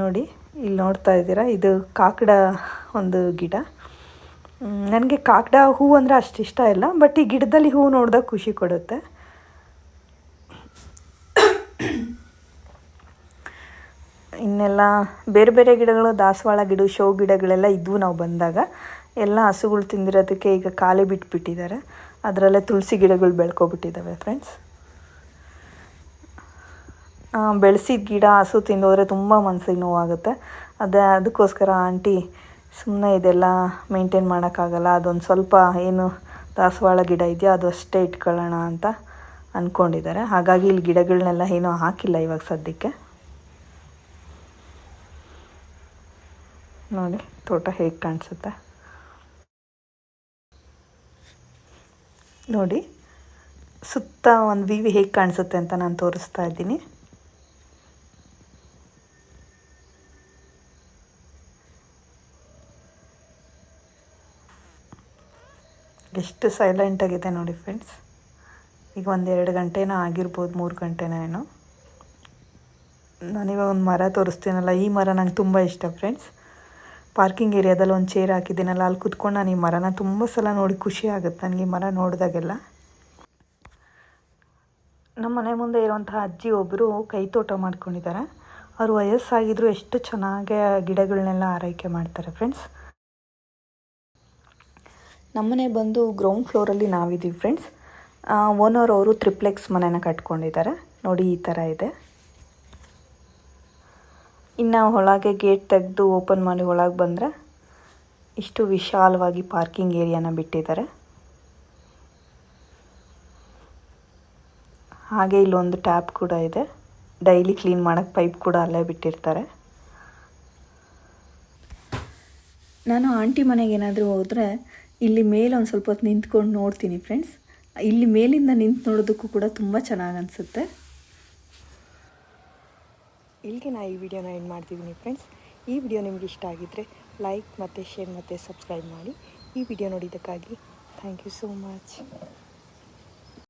ನೋಡಿ, ಇಲ್ಲಿ ನೋಡ್ತಾ ಇದ್ದೀರಾ, ಇದು ಕಾಕಡ ಒಂದು ಗಿಡ. ನನಗೆ ಕಾಕಡ ಹೂ ಅಂದರೆ ಅಷ್ಟು ಇಷ್ಟ ಇಲ್ಲ ಬಟ್ ಈ ಗಿಡದಲ್ಲಿ ಹೂವು ನೋಡಿದಾಗ ಖುಷಿ ಕೊಡುತ್ತೆ. ಇನ್ನೆಲ್ಲ ಬೇರೆ ಬೇರೆ ಗಿಡಗಳು, ದಾಸವಾಳ ಗಿಡ, ಶೋ ಗಿಡಗಳೆಲ್ಲ ಇದ್ವು ನಾವು ಬಂದಾಗ. ಎಲ್ಲ ಹಸುಗಳು ತಿಂದಿರೋದಕ್ಕೆ ಈಗ ಖಾಲಿ ಬಿಟ್ಬಿಟ್ಟಿದ್ದಾರೆ. ಅದರಲ್ಲೇ ತುಳಸಿ ಗಿಡಗಳು ಬೆಳ್ಕೊಬಿಟ್ಟಿದ್ದಾವೆ ಫ್ರೆಂಡ್ಸ್ ಬೆಳೆಸಿದ ಗಿಡ, ಹಸು ತಿಂದೋದ್ರೆ ತುಂಬ ಮನಸ್ಸಿಗೆ ನೋವಾಗುತ್ತೆ. ಅದೇ ಅದಕ್ಕೋಸ್ಕರ ಆಂಟಿ ಸುಮ್ಮನೆ ಇದೆಲ್ಲ ಮೇಂಟೈನ್ ಮಾಡೋಕ್ಕಾಗಲ್ಲ, ಅದೊಂದು ಸ್ವಲ್ಪ ಏನು ದಾಸವಾಳ ಗಿಡ ಇದೆಯೋ ಅದು ಅಷ್ಟೇ ಇಟ್ಕೊಳ್ಳೋಣ ಅಂತ ಅಂದ್ಕೊಂಡಿದ್ದಾರೆ ಹಾಗಾಗಿ ಇಲ್ಲಿ ಗಿಡಗಳನ್ನೆಲ್ಲ ಏನೂ ಹಾಕಿಲ್ಲ ಇವಾಗ ಸದ್ಯಕ್ಕೆ. ನೋಡಿ, ತೋಟ ಹೇಗೆ ಕಾಣಿಸುತ್ತೆ. ನೋಡಿ, ಸುತ್ತ ಒಂದು ವಿವಿ ಹೇಗೆ ಕಾಣಿಸುತ್ತೆ ಅಂತ ನಾನು ತೋರಿಸ್ತಾ ಇದ್ದೀನಿ. ಎಷ್ಟು ಸೈಲೆಂಟಾಗಿದೆ ನೋಡಿ ಫ್ರೆಂಡ್ಸ್ ಈಗ ಒಂದೆರಡು ಗಂಟೆನೋ ಆಗಿರ್ಬೋದು, ಮೂರು ಗಂಟೆನೋ ಏನೋ. ನಾನಿವಾಗ ಒಂದು ಮರ ತೋರಿಸ್ತೀನಲ್ಲ, ಈ ಮರ ನಂಗೆ ತುಂಬ ಇಷ್ಟ ಫ್ರೆಂಡ್ಸ್ ಪಾರ್ಕಿಂಗ್ ಏರಿಯಾದಲ್ಲಿ ಒಂದು ಚೇರ್ ಹಾಕಿದ್ದೀನಲ್ಲ, ಅಲ್ಲಿ ಕುತ್ಕೊಂಡು ನಾನು ಈ ಮರನ ತುಂಬ ಸಲ ನೋಡಿ ಖುಷಿ ಆಗುತ್ತೆ. ನನಗೆ ಈ ಮರ ನೋಡಿದಾಗೆಲ್ಲ. ನಮ್ಮ ಮನೆ ಮುಂದೆ ಇರುವಂತಹ ಅಜ್ಜಿ ಒಬ್ಬರು ಕೈ ತೋಟ ಮಾಡ್ಕೊಂಡಿದ್ದಾರೆ. ಅವ್ರು ವಯಸ್ಸಾಗಿದ್ರು ಎಷ್ಟು ಚೆನ್ನಾಗಿ ಗಿಡಗಳನ್ನೆಲ್ಲ ಆರೈಕೆ ಮಾಡ್ತಾರೆ ಫ್ರೆಂಡ್ಸ್ ನಮ್ಮನೆ ಬಂದು ಗ್ರೌಂಡ್ ಫ್ಲೋರಲ್ಲಿ ನಾವಿದ್ದೀವಿ ಫ್ರೆಂಡ್ಸ್ ಓನರ್ ಅವರು ತ್ರಿಪ್ಲೆಕ್ಸ್ ಮನೆನ ಕಟ್ಕೊಂಡಿದ್ದಾರೆ. ನೋಡಿ ಈ ಥರ ಇದೆ. ಇನ್ನು ಒಳಗೆ ಗೇಟ್ ತೆಗೆದು ಓಪನ್ ಮಾಡಿ ಒಳಗೆ ಬಂದರೆ ಇಷ್ಟು ವಿಶಾಲವಾಗಿ ಪಾರ್ಕಿಂಗ್ ಏರಿಯಾನ ಬಿಟ್ಟಿದ್ದಾರೆ. ಹಾಗೆ ಇಲ್ಲೊಂದು ಟ್ಯಾಪ್ ಕೂಡ ಇದೆ. ಡೈಲಿ ಕ್ಲೀನ್ ಮಾಡೋಕ್ಕೆ ಪೈಪ್ ಕೂಡ ಅಲ್ಲೇ ಬಿಟ್ಟಿರ್ತಾರೆ. ನಾನು ಆಂಟಿ ಮನೆಗೆ ಏನಾದರೂ ಹೋದರೆ ಇಲ್ಲಿ ಮೇಲೆ ಒಂದು ಸ್ವಲ್ಪ ಹೊತ್ತು ನಿಂತ್ಕೊಂಡು ನೋಡ್ತೀನಿ ಫ್ರೆಂಡ್ಸ್ ಇಲ್ಲಿ ಮೇಲಿಂದ ನಿಂತು ನೋಡೋದಕ್ಕೂ ಕೂಡ ತುಂಬ ಚೆನ್ನಾಗಿ ಅನಿಸುತ್ತೆ. ಇಲ್ಲಿಗೆ ನಾನು ಈ ವಿಡಿಯೋನ ಎಂಡ್ ಮಾಡ್ತಿದ್ದೀನಿ ಫ್ರೆಂಡ್ಸ್ ಈ ವಿಡಿಯೋ ನಿಮ್ಗೆ ಇಷ್ಟ ಆಗಿದ್ದರೆ ಲೈಕ್ ಮತ್ತು ಶೇರ್ ಮತ್ತು ಸಬ್ಸ್ಕ್ರೈಬ್ ಮಾಡಿ. ಈ ವಿಡಿಯೋ ನೋಡಿದ್ದಕ್ಕಾಗಿ ಥ್ಯಾಂಕ್ ಯು ಸೋ ಮಚ್